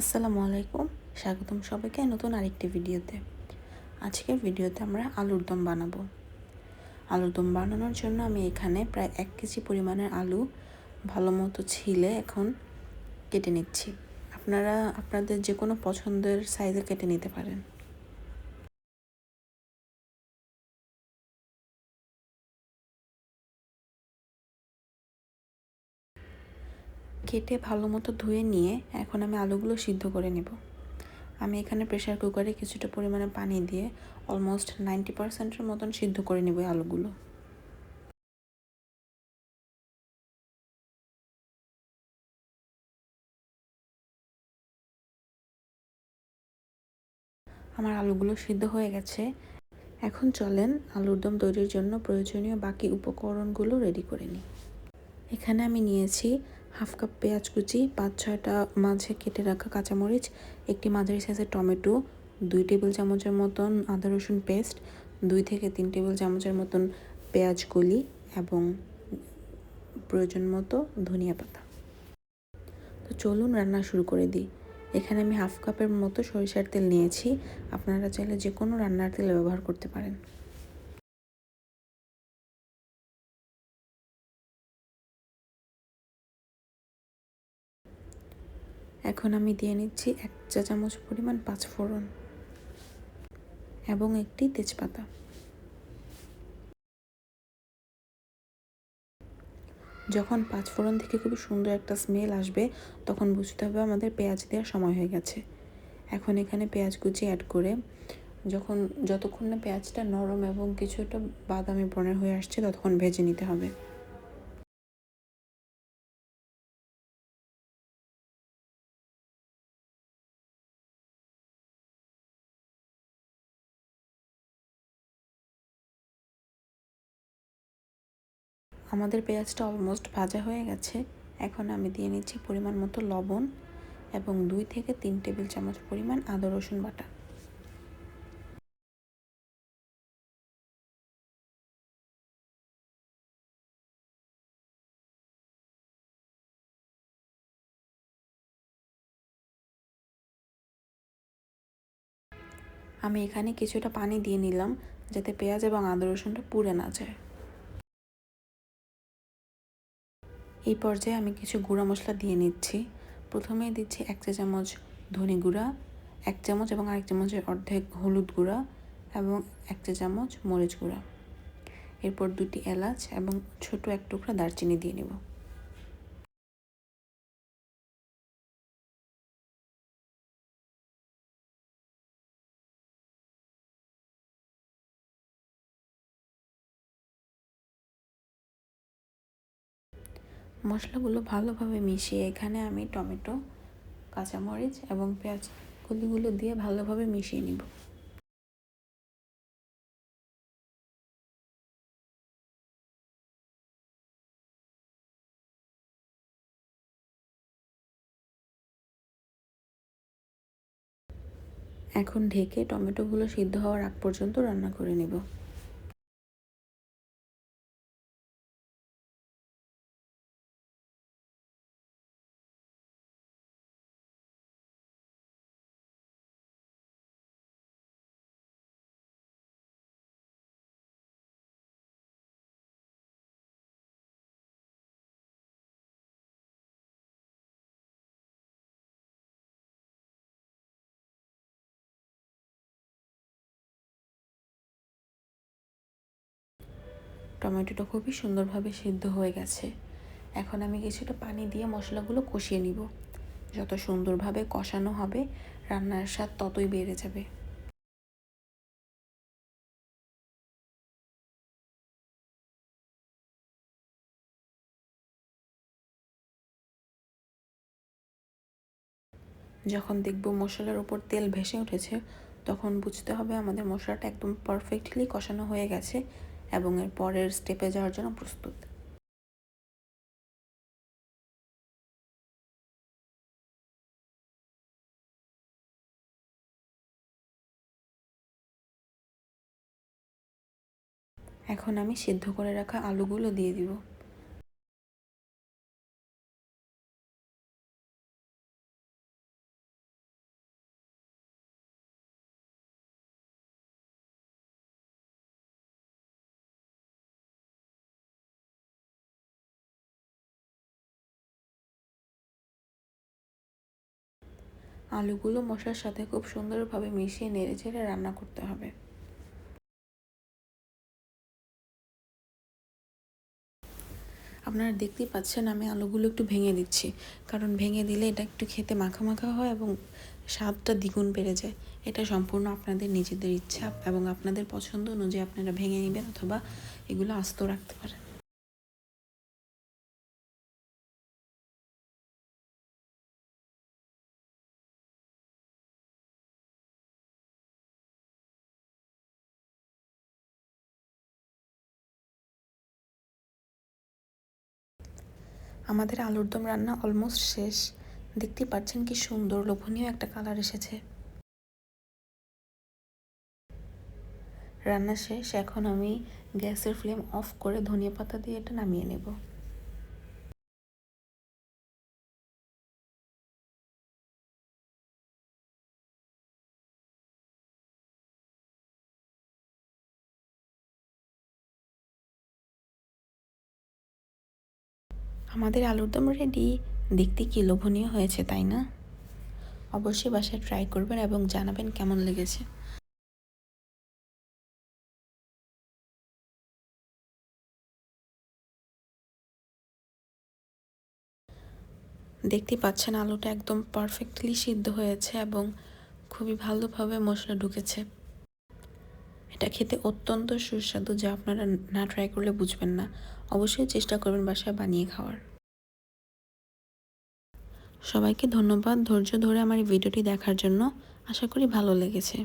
আসসালামু আলাইকুম। স্বাগতম সবাইকে নতুন আরেকটি ভিডিওতে। আজকের ভিডিওতে আমরা আলুর দম বানাবো। আলুর দম বানানোর জন্য আমি এখানে প্রায় এক কেজি পরিমাণের আলু ভালো মতো ছিলে এখন কেটে নিচ্ছি। আপনারা, আপনাদের যে কোনো পছন্দের সাইজে কেটে নিতে পারেন। কেটে ভালো মতো ধুয়ে নিয়ে এখন আমি আলুগুলো সিদ্ধ করে নেব। আমি এখানে প্রেশার কুকারে কিছুটা পরিমাণে পানি দিয়ে অলমোস্ট নাইনটি পারসেন্টের মতন সিদ্ধ করে নেব আলুগুলো। আমার আলুগুলো সিদ্ধ হয়ে গেছে। এখন চলেন আলুর দম তৈরির জন্য প্রয়োজনীয় বাকি উপকরণগুলো রেডি করে নিই। এখানে আমি নিয়েছি হাফ কাপ পেঁয়াজ কুচি, পাঁচ ছয়টা মাঝে কেটে রাখা কাঁচামরিচ, একটি মাঝারি সাইজের টমেটো, দুই টেবিল চামচের মতন আদা রসুন পেস্ট দুই থেকে তিন টেবিল চামচের মতন পেঁয়াজ কলি এবং প্রয়োজন মতো ধনিয়া পাতা। তো চলুন রান্না শুরু করে দিই। এখানে আমি হাফ কাপের মতো সরিষার তেল নিয়েছি। আপনারা চাইলে যে কোনো রান্নার তেল ব্যবহার করতে পারেন। এখন আমি দিয়ে নিচ্ছি এক চা চামচ পরিমাণ পাঁচফোড়ন এবং একটি তেজপাতা। যখন পাঁচফোড়ন থেকে খুবই সুন্দর একটা স্মেল আসবে, তখন বুঝতে হবে আমাদের পেঁয়াজ দেওয়ার সময় হয়ে গেছে। এখন এখানে পেঁয়াজ কুচি অ্যাড করে, যখন যতক্ষণ না পেঁয়াজটা নরম এবং কিছুটা বাদামি বর্ণের হয়ে আসছে, ততক্ষণ ভেজে নিতে হবে। আমাদের পেঁয়াজটা অলমোস্ট ভাজা হয়ে গেছে। এখন আমি দিয়ে নিচ্ছি পরিমাণ মতো লবণ এবং দুই থেকে তিন টেবিল চামচ পরিমাণ আদা, রসুন বাটা। আমি এখানে কিছুটা পানি দিয়ে নিলাম যাতে পেঁয়াজ এবং আদা, রসুনটা পুড়ে না যায়। এই পর্যায়ে আমি কিছু গুঁড়া মশলা দিয়ে নিচ্ছি। প্রথমে দিচ্ছি এক চা চামচ ধনে গুঁড়া, এক চামচ এবং আরেক চামচের অর্ধেক হলুদ গুঁড়া এবং এক চা চামচ মরিচ গুঁড়া। এরপর দুটি এলাচ এবং ছোট এক টুকরা দারচিনি দিয়ে নেব। মশলাগুলো ভালোভাবে মিশিয়ে এখানে আমি টমেটো, কাঁচামরিচ এবং পেঁয়াজ কলিগুলো দিয়ে ভালোভাবে মিশিয়ে নিব। এখন ঢেকে টমেটোগুলো সিদ্ধ হওয়ার আগ পর্যন্ত রান্না করে নেব। টমেটোটা খুবই সুন্দরভাবে সিদ্ধ হয়ে গেছে। এখন আমি কিছুটা পানি দিয়ে মশলাগুলো কষিয়ে নিব। যত সুন্দরভাবে কষানো হবে, রান্নার স্বাদ ততই বেড়ে যাবে। যখন দেখব মশলার উপর তেল ভেসে উঠেছে, তখন বুঝতে হবে আমাদের মশলাটা একদম পারফেক্টলি কষানো হয়ে গেছে। এবং এর পরের স্টেপে যাওয়ার জন্য প্রস্তুত। এখন আমি সিদ্ধ করে রাখা আলুগুলো দিয়ে দিব। আলুগুলো মশলার সাথে খুব সুন্দরভাবে মিশিয়ে নেড়ে চেড়ে রান্না করতে হবে। আপনারা দেখতেই পাচ্ছেন আমি আলুগুলো একটু ভেঙে দিচ্ছি, কারণ ভেঙে দিলে এটা একটু খেতে মাখা মাখা হয় এবং স্বাদটা দ্বিগুণ বেড়ে যায়। এটা সম্পূর্ণ আপনাদের নিজেদের ইচ্ছা এবং আপনাদের পছন্দ অনুযায়ী আপনারা ভেঙে নেবেন অথবা এগুলো আস্ত রাখতে পারেন। আমাদের আলুর দম রান্না অলমোস্ট শেষ। দেখতে পাচ্ছেন কি সুন্দর, লোভনীয় একটা কালার এসেছে। রান্না শেষ, এখন আমি গ্যাসের ফ্লেম অফ করে ধনিয়া পাতা দিয়ে এটা নামিয়ে নেব। আমাদের আলুর দম রেডি দেখতে কি লোভনীয় হয়েছে, তাই না? অবশ্যই বাসায় ট্রাই করবেন এবং জানাবেন কেমন লেগেছে। দেখতে পাচ্ছেন আলুটা একদম পারফেক্টলি সিদ্ধ হয়েছে এবং খুবই ভালোভাবে মশলা ঢুকেছে। এটা খেতে অত্যন্ত সুস্বাদু যা আপনারা না ট্রাই করলে বুঝবেন না। অবশ্যই চেষ্টা করবেন বাসায় বানিয়ে খাওয়ার। সবাইকে ধন্যবাদ ধৈর্য ধরে আমার এই ভিডিওটি দেখার জন্য। আশা করি ভালো লেগেছে।